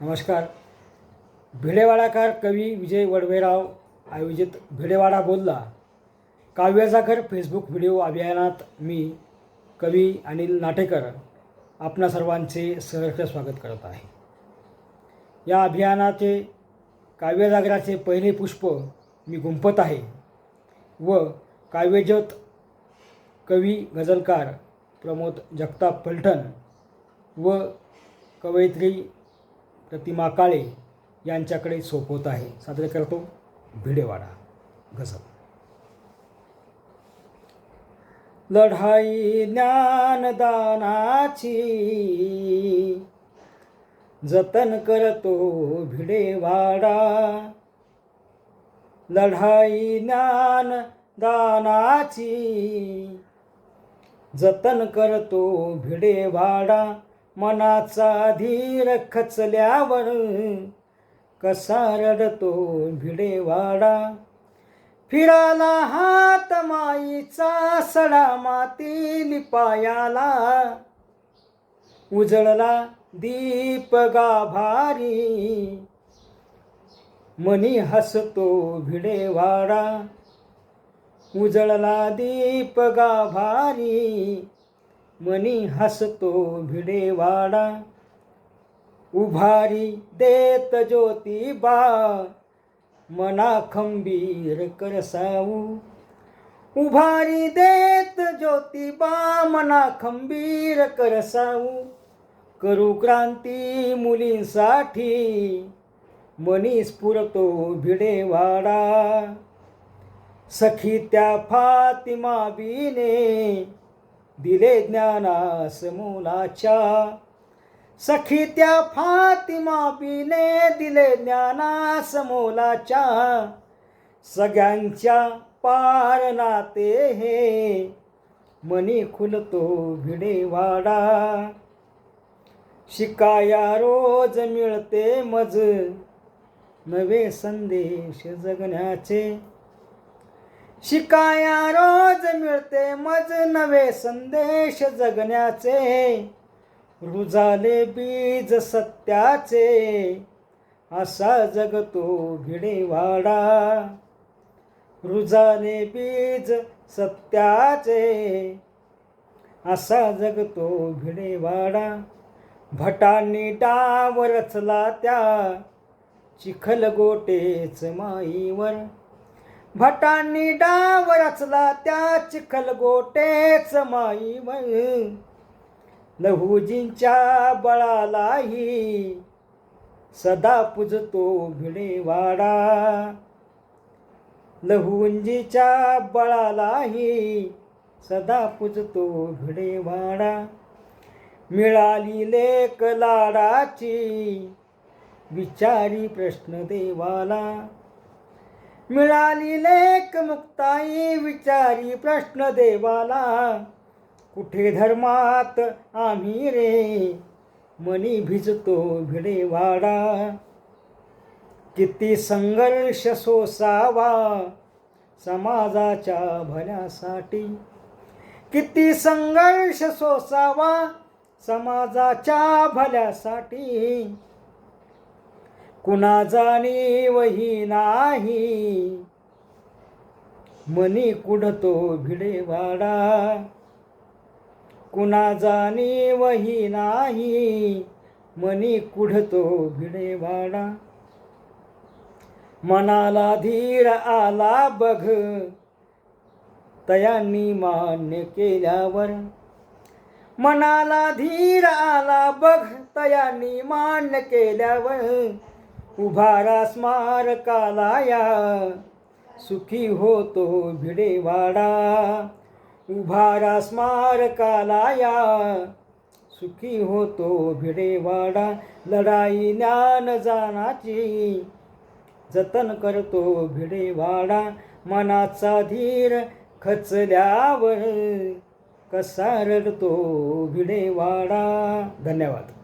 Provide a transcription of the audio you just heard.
नमस्कार. भिडेवाडाकार कवी विजय वडवेराव आयोजित भिडेवाडा बोलला. काव्यजागर फेसबुक व्हिडिओ अभियानात मी कवी अनिल नाटेकर आपणा सर्वांचे सहर्ष स्वागत करत आहे. या अभियानाचे काव्यजागराचे पहिले पुष्प मी गुंफत आहे व काव्यज्योत कवी गझलकार प्रमोद जगताप फलटण व कवयित्री प्रतिमा काळे यांच्याकडे सोपवत आहे. सादर करतो भिडेवाडा गझल लढाई ज्ञानदानाची जतन करतो भिडेवाडा. लढाई ज्ञान दानाची जतन करतो भिडेवाडा. मनाचा धीर खचल्यावर कसा रडतो भिडेवाडा. फिराला हात माईचा सडा माती लिपायाला उजळला दीप गाभारी. मनी हसतो भिडेवाडा. उजळला दीप गाभारी. मनी हसतो भिडेवाडा. उभारी देत ज्योतिबा मना खंबीर करसाऊ उभारी देत ज्योतिबा मना खंबीर करसाऊ करू क्रांती मुलींसाठी. मनी स्फुरतो भिडेवाडा. सखी त्या फातिमा बीने दिले ज्ञानास मुलाच्या. सखी त्या फातिमा बीने दिले ज्ञानास मोलाच्या. सगळ्यांच्या पार नाते हे. मनी खुलतो भिडेवाडा. शिकाया रोज मिळते मज. नवे संदेश जगण्याचे. शिकाया रोज मिळते मज नवे संदेश जगण्याचे. रुजाले बीज सत्याचे. असा जगतो भिडेवाडा रुजाले बीज सत्याचे. असा जगतो भिडेवाडा भटांनी डाव रचला त्या. चिखल गोटेच माईवर. भटांनी डाव रचला त्या चिखल गोटेच माईवर लहुजींच्या बळालाही सदा पुजतो भिडेवाडा. लहुंजीच्या बळालाही सदा पुजतो भिडेवाडा. मिळाली लेक लाडाची विचारी प्रश्न देवाला. मिळाली लेख मुक्ताई विचारी प्रश्न देवाला. कुठे धर्मात आम्ही रे? मनी भिजतो भिडेवाडा. किती संघर्ष सोसावा समाजाच्या भल्यासाठी. किती संघर्ष सोसावा समाजाच्या भल्यासाठी. कुणा जाणीवही नाही. मनी कुडतो भिडेवाडा. कुणा जाणीवही नाही. मनी कुढतो भिडेवाडा. मनाला धीर आला बघ. तयांनी मान्य केल्यावर. मनाला धीर आला बघ. तयांनी मान्य केल्यावर. उभारा स्मारकाला या सुखी होतो भिडेवाडा. उभारा स्मारकाला या सुखी होतो भिडेवाडा. लढाई ज्ञान जानाची जतन करतो भिडेवाडा. मनाचा धीर खचल्यावर कसा रडतो भिडेवाडा. धन्यवाद.